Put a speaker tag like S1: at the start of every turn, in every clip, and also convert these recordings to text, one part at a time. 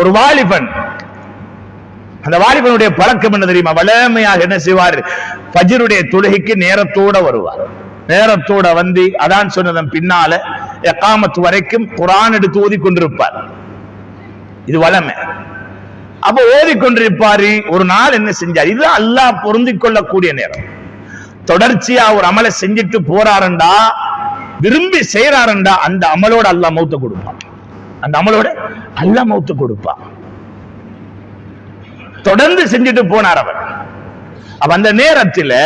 S1: ஒரு வாலிபன். அந்த வாலிபனுடைய பழக்கம் என்ன தெரியுமா? வளமையாக என்ன செய்வார்? பஜருடைய தொழுகைக்கு நேரத்தோட வருவார். நேரத்தோட வந்து அதான் சொன்னதன் பின்னால எக்காமத்து வரைக்கும் குரான் எடுத்து ஓதி கொண்டிருப்பார் இது வளமை. அப்ப ஓதி கொண்டிருப்பாரு ஒரு நாள் என்ன செஞ்சார்? இது அல்லாஹ் பொருந்திக் கொள்ளக்கூடிய நேரம். தொடர்ச்சியா ஒரு அமலை செஞ்சுட்டு போறாருண்டா விரும்பி செய்யறாருண்டா அந்த அமலோட அல்லாஹ் மௌத்த கொடுப்பான். அந்த அமலோட அல்லாஹ் மௌத்த கொடுப்பான் தொடர்ந்து செஞ்சுட்டு போனார் அவர். அப்ப அந்த நேரத்தில்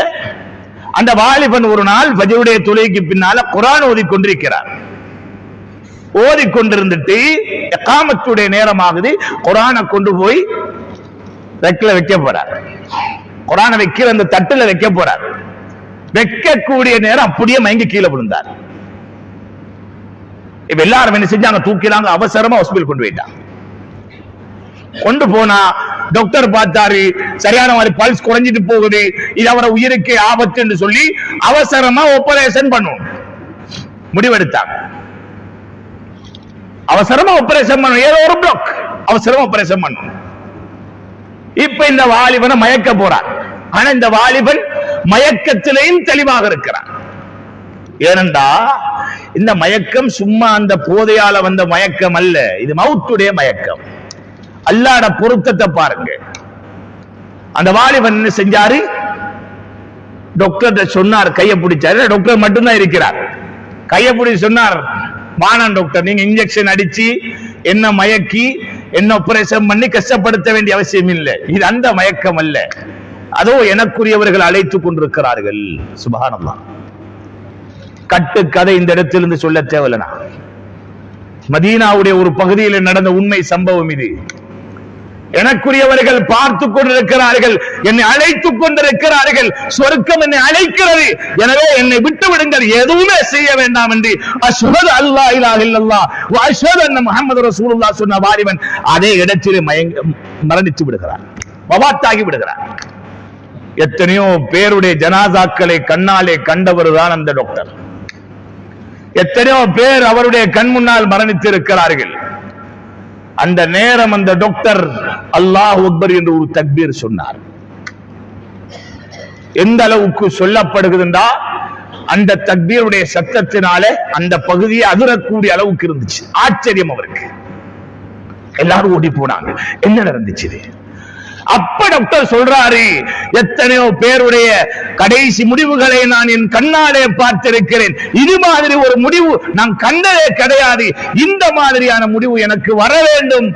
S1: அந்த வாலிபன் ஒரு நாள் பஜருடைய தொழுகைக்கு பின்னால குரான் ஓதி கொண்டிருக்கிறார். ஓதிக்கொண்டிருந்துட்டு நேரம் நேரமாகுது. குரானை கொண்டு போய் ரெக்கில் வைக்க போறார். குரானை வைக்கிற அந்த தட்டுல வைக்க போறார். வைக்கக்கூடிய நேரம் அப்படியே மயங்கி கீழே விழுந்தார். இப்ப எல்லாரும் என்ன செஞ்சாங்க? தூக்கினாங்க. அவசரமா ஹாஸ்பிட்டல் கொண்டு போயிட்டாங்க. கொண்டு போனா டாக்டர் பார்த்தாரு சரியான மாதிரி பல்ஸ் குறைஞ்சிட்டு போகுது. இது அவரை உயிருக்கு ஆபத்துன்னு சொல்லி அவசரமா ஆபரேஷன் பண்ணும். முடிவெடுத்தாங்க. அவசரமா ஆபரேஷன் பண்ணும். ஏதோ ஒரு பிளாக் அவசரமா ஆபரேஷன் பண்ணும். இப்ப இந்த வாலிபனை மயக்க போறார். ஆனா இந்த வாலிபன் மயக்கத்திலேயும் தெளிவாக இருக்கிறான் ஏனண்டா இந்த மயக்கம் சும்மா அந்த போதையால வந்த மயக்கம் அல்ல. இது மவுத்துடைய மயக்கம். அல்லாட பொருத்தத்தை பாருங்க. அந்த வாலிபன் என்ன செஞ்சாரு? டாக்டர் சொன்னார் கையை பிடிச்சாரு. டாக்டர் மட்டும்தான் இருக்கிறார். கையை பிடிச்சி சொன்னார் வானான் டாக்டர் நீங்க இன்ஜெக்ஷன் அடிச்சு என்ன மயக்கி என்ன ஆபரேஷன் பண்ணி கஷ்டப்படுத்த வேண்டிய அவசியம் இல்லை. இது அந்த மயக்கம் அல்ல. அதோ எனக்குரியவர்கள் அழைத்துக் கொண்டிருக்கிறார்கள். சுபகானம்மா கட்டு கதை இந்த இடத்திலிருந்து சொல்ல தேவையில்லை மதீனாவுடைய ஒரு பகுதியில் நடந்த உண்மை சம்பவம் இது. எனக்குரியவர்கள் பார்த்து கொண்டிருக்கிறார்கள் என்னை அழைத்துக் கொண்டிருக்கிறார்கள் சொர்க்கம் என்னை அழைக்கிறது. எனவே என்னை விட்டு விடுங்கள் எதுவுமே செய்ய வேண்டாம் என்று அஸ்வத் அல்லா இலாஹ இல்லல்லாஹ் வ அஷ்ஹது அன்ன முஹம்மது சொன்ன வாலிபன் அதே இடத்திலே மயங்க மரணித்து விடுகிறார் வபாத்தாகி விடுகிறார். எத்தனையோ பேருடைய ஜனாசாக்களை கண்ணாலே கண்டவர் தான் அந்த டாக்டர் எத்தனையோ பேர் அவருடைய கண் முன்னால் மரணித்திருக்கிறார்கள். அந்த நேரம் அந்த டாக்டர் அல்லாஹ் அக்பர் என்று ஒரு தக்பீர் சொன்னார். எந்த அளவுக்கு சொல்லப்படுகிறதுண்டா அந்த தக்பீருடைய சத்தத்தினாலே அந்த பகுதியை அதிரக்கூடிய அளவுக்கு இருந்துச்சு. ஆச்சரியம் அவருக்கு. எல்லாரும் ஓடி போனாங்க. என்ன நடந்துச்சு அப்ப டாக்டர் சொல்றாரு. எத்தனையோ பேருடைய கடைசி முடிவுகளை நான் என் கண்ணாலே பார்த்திருக்கிறேன். இது மாதிரி ஒரு முடிவு நான் கண்டதே கிடையாது. இந்த மாதிரியான முடிவு எனக்கு வர வேண்டும்.